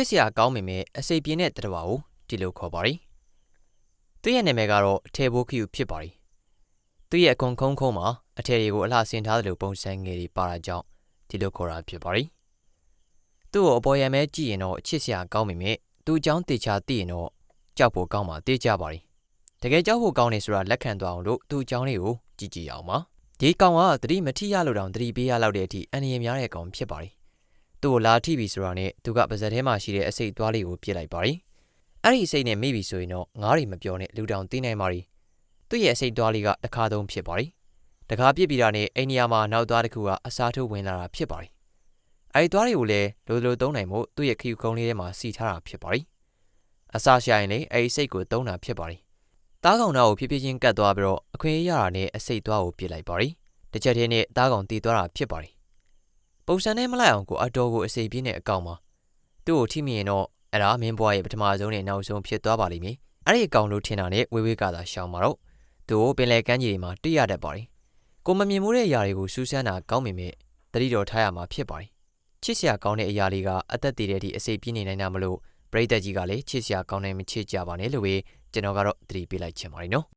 စ်စရာကောင်းပေမဲ့အစိပ်ပြင်းတဲ့တတဝါကိုဒီလိုခေါ်ပါတယ်။သူ့ရဲ့နာမည်ကတော့အထယ်ဘိုးခ ्यू ဖြစ်ပါတယ်။သူ့ရဲ့အခွန်ခုံးခုံးမှာအထယ်တွေကိုအလှဆင်ထားသလိုပုံစံငယ်တွေပါတာကြောင့်ဒီလိုခေါ်တာဖြစ်ပါတယ်။သူ့ကိုအပေါ်ယံမဲကြည့်ရင်တော့ချစ်စရာကောင်းပေမဲ့သူ့အကြောင်းတေချာသိရင်တော့ကြောက်ဖို့ကောင်းမှတေးကြပါတယ်။တကယ်ကြောက်ဖို့ကောင်းနေဆိုတာလက်ခံသွားအောင်လို့သူ့အကြောင်းလေးကိုကြည့်ကြည့်အောင်ပါ။ဒီကောင်ကသတိမထိရလို့တောင်သတိပေးရလောက်တဲ့အထိအန္တရာယ်များတဲ့ကောင်ဖြစ်ပါတယ်။ သူ့ကိုလာထိပြီဆိုတာနဲ့သူကပါဇက်ထဲမှာရှိတဲ့အစိတ်သွားလေးကိုပြစ်လိုက်ပါတယ်။အဲ့ဒီအစိတ်နဲ့မိပြီဆိုရင်တော့ငားတွေမပြောနဲ့လူတောင်သိနိုင်ပါတယ်။သူ့ရဲ့အစိတ်သွားလေးကတစ်ခါသုံးဖြစ်ပါတယ်။တခါပြစ်ပြီးတာနဲ့အိန္ဒိယမှာနောက်သွားတစ်ခုကအစားထိုးဝင်လာတာဖြစ်ပါတယ်။အဲဒီသွားတွေကိုလည်းလိုလိုသုံးနိုင်မှုသူ့ရဲ့ခီယူကုန်းလေးထဲမှာစီထားတာဖြစ်ပါတယ်။အစားရှာရင်လည်းအဲဒီစိတ်ကိုသုံးတာဖြစ်ပါတယ်။တားကောင်သားကိုဖြည်းဖြည်းချင်းကတ်သွားပြီးတော့အခွင့်အရေးရတာနဲ့အစိတ်သွားကိုပြစ်လိုက်ပါတယ်။တစ်ချက်တည်းနဲ့တားကောင်တည်သွားတာဖြစ်ပါတယ်။ ပုံစံနဲ့မလိုက်အောင်ကိုအတော်ကိုအစိတ်ပြင်းတဲ့အကောင်မှာသူ့ကိုထိမိရင်တော့အဲ့ဒါမင်းဘွားရဲ့ပထမဆုံးနဲ့နောက်ဆုံးဖြစ်သွားပါလိမ့်မယ်။အဲ့ဒီအကောင်လို့ထင်တာနဲ့ဝေးဝေးကသာရှောင်ပါတော့သူ့ကိုပင်လယ်ကမ်းခြေမှာတိရတတ်ပါတယ်။ကိုမမြင်မှုတဲ့အရာတွေကိုစူးစမ်းတာကောင်းပေမဲ့တတိတော်ထားရမှာဖြစ်ပါတယ်။ချစ်စရာကောင်းတဲ့အရာလေးကအသက်တည်တဲ့အထိအစိတ်ပြင်းနေနိုင်တာမလို့ပရိသတ်ကြီးကလည်းချစ်စရာကောင်းတယ်မချစ်ကြပါနဲ့လို့ပဲကျွန်တော်ကတော့သတိပေးလိုက်ချင်ပါတယ်နော်။